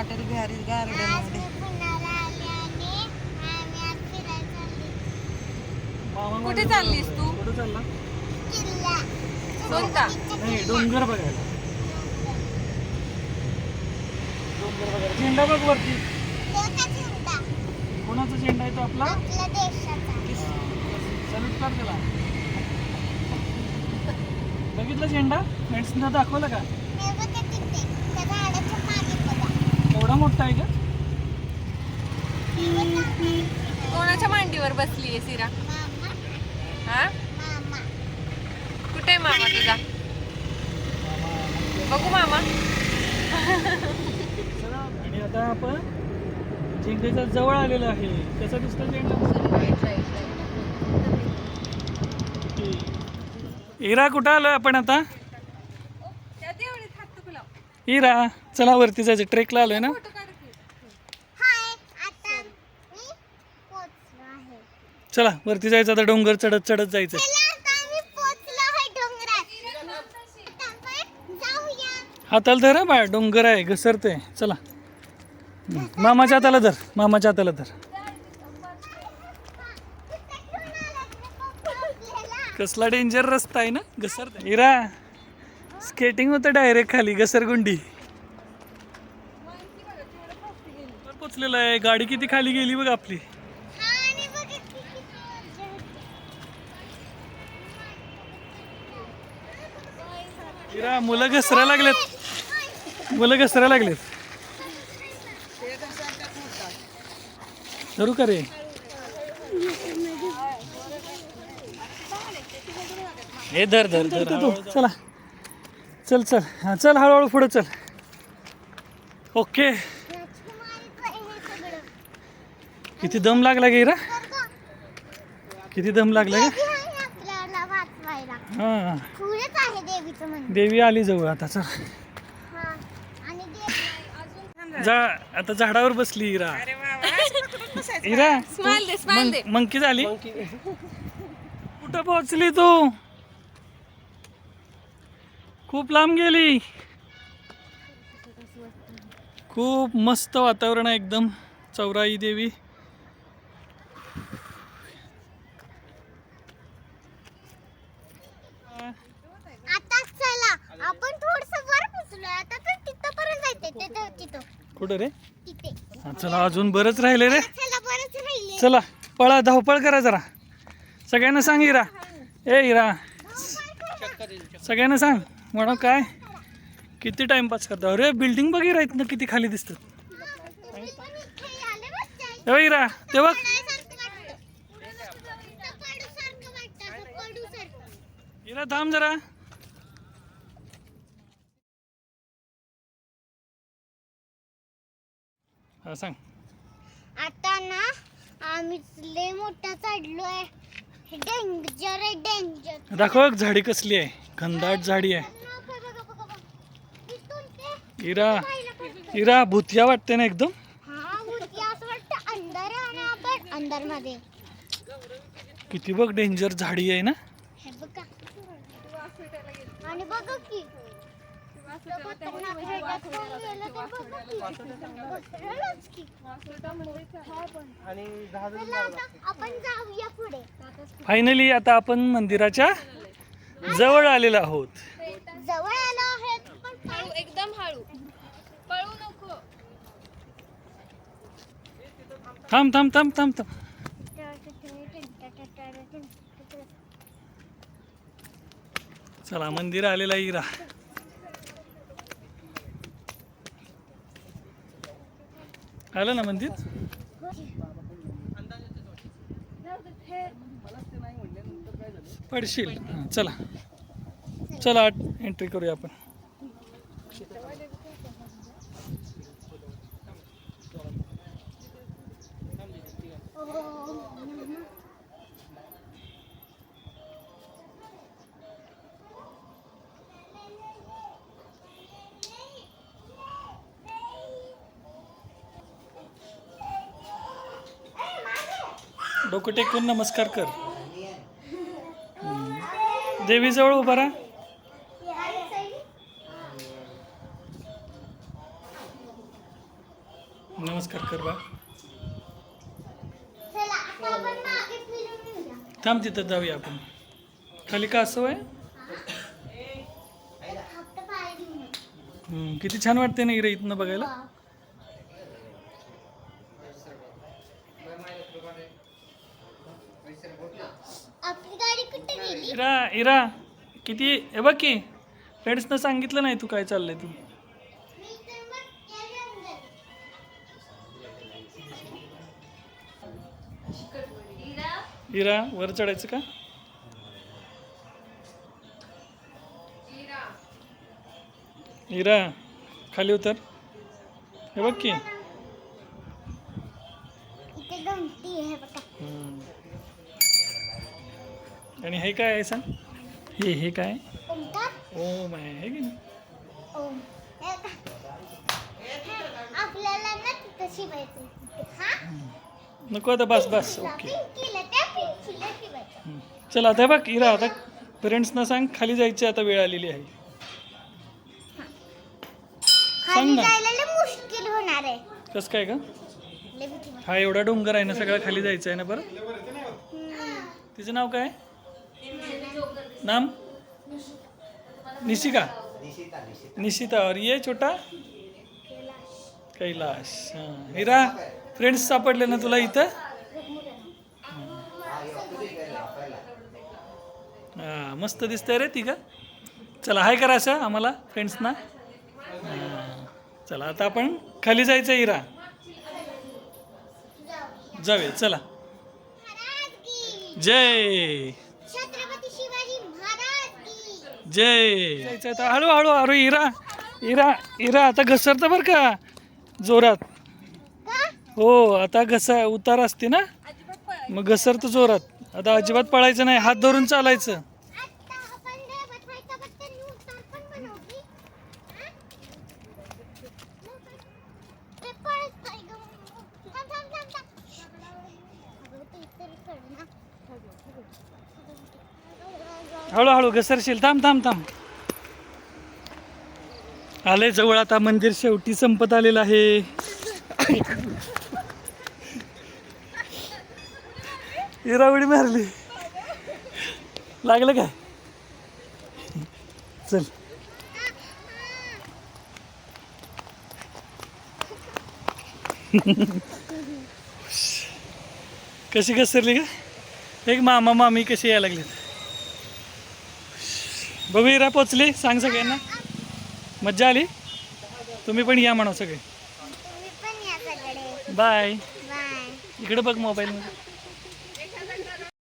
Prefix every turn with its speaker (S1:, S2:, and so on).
S1: अटल बिहारी गार्डनमध्ये.
S2: मामा
S3: कुठे चाललीस तू?
S2: कुठे चालला?
S3: कोणता?
S2: नाही डोंगर बघायला. डोंगर बघायला. झेंडा बघ वरती. कोणाचा झेंडा आहे तो आपला? सॅल्यूट कर त्याला. बघितलं झेंडा? फ्रेंड्सना दाखवलं का? एवढा मोठा आहे का?
S3: कोणाच्या मांडीवर बसली आहे सिरा? हा? कुठे मामा तुझा? बघू मामा.
S2: चला आणि आता आपण झेंड्याच्या जवळ आलेलो आहे. कसा दिसतो झेंडा? इरा कुठं आलो आपण आता? इरा. चला वरती जायचं. ट्रेकला आलोय ना? चला वरती जायचं. आता डोंगर चढत चढत जायचं. हाताला धर बाळ डोंगर आहे घसरते चला. मामाच्या हाताला धर मामाच्या हाताला धर. कसला डेंजर रस्ता आहे ना? घसरते इरा स्केटिंग होतं डायरेक्ट खाली घसरगुंडी वर पोचलेलं आहे. गाडी किती खाली गेली बघ आपली. इरा मुलं घसरा लागलेत. मुलं घसरा लागलेत. धरू का रे? हे धर धर धर. तू. चला. चल चल. हा चल हळूहळू पुढे चल. ओके. किती दम लागला गे इरा किती दम लागला गे? हा. देवी आली जवळ आता चल.
S4: हा. आणि देव
S2: जा आता झाडावर बसली इरा. इरा मंकी झाली? कुठं पोहोचली तू? खूप लांब गेली. खूप मस्त वातावरण आहे एकदम चौराई देवी
S4: आता चला आपण थोडस वर पोचलोय आता तर तिथं पर्यंत जायचंय तिथं तिथं
S2: कुठं रे? हा, चला अजून बरंच राहिले रे.
S4: चला
S2: पळा धावपळ करा जरा. सगळ्यांना सांग इरा. ए इरा. सगळ्यांना सांग. म्हणून काय? किती टाइमपास करता? अरे बिल्डिंग बघ इरा इथनं किती खाली दिसतात. ए इरा ते
S4: पडूसारखं.
S2: इरा थांब जरा. हा सांग.
S4: आता ना आम्ही लय मोठा चढलोय डेंजर आहे डेंजर
S2: दाखव एक झाडी कसली आहे. घनदाट झाडी आहे. इरा इरा भूतिया वाटते ना एकदम?
S4: हा असं वाटतं. अंधार आहे आणि आपण? अंधारमध्ये
S2: किती बघ डेंजर झाडी आहे ना?
S4: हे बघा. आणि बघा की.
S2: फायनली आता आपण मंदिराच्या जवळ आलेलो आहोत.
S4: जवळ आलो आहेत पण
S3: हळू एकदम हळू. पळू नको.
S2: थांब थांब थांब थांब थांब. चला मंदिर आलेला आहे इरा. आलं ना मंदिर? पडशील. हां, चला. चला एंट्री करूया आपण. डोकं टेकून नमस्कार कर. देवीजवळ उभा राहा. नमस्कार कर बा. थांब तिथं जाऊया आपण. खाली का असं आहे किती छान वाटते ना इकडे इथनं बघायला.
S4: आपली गाडी कुठे गेली?
S2: इरा इरा. किती? हे बघ की फ्रेंड्सनं सांगितलं नाही तू काय चाललंय तू.
S4: मी तर मग गेले अंदर.
S2: इरा वर चढायचं का? इरा. खाली उतर. हे बघ की. आणि हे काय आहे सांग? हे हे काय? ओम आहे हे की नको आता बस बस. ओके. चल आता बघ इरा आता. पेरेंट्सना सांग खाली जायची आता वेळ आलेली आहे.
S4: खाली
S2: ना. कसं काय का. हा एवढा डोंगर आहे ना सगळं खाली जायचं आहे ना बरं? तिचं नाव काय? नाम? निशिका? निशिता और ये छोटा? कैलाश हां। हिरा फ्रेंड्स सापडले ना तुला इथं? हां मस्त दिसतंय रे ती का? चला हाय करा असं आम्हाला फ्रेंड्सना चला आता आपण खाली जायचं हिरा. जाऊया चला. जय! जय. आता. हळू हळू हळू इरा इरा इरा आता घसरतं बरं का? जोरात. हो आता घसा उतार असते ना? मग घसरतं जोरात. आता अजिबात पळायचं नाही. हात धरून चालायचं
S4: आता आपण जे बसवायचं बद्दल न्यूज पण बनवली हा? ते पळतंय गं. थांब, थांब, थांब, थांब. अगं, ते इतर चढ ना.
S2: हळूहळू घसरशील. थांब थांब थांब. आले जवळ आता मंदिर शेवटी संपत आलेलं आहे. इरावडी मारली. लागलं काय चल. कशी घसरली का एक मामा मामी कशी यायला लागली बघू इरा पोचली सांग सगळ्यांना. मज्जा आली? तुम्ही पण या म्हणा
S4: सगळे.
S2: बाय
S4: बाय
S2: इकडे बघ मोबाईलमध्ये.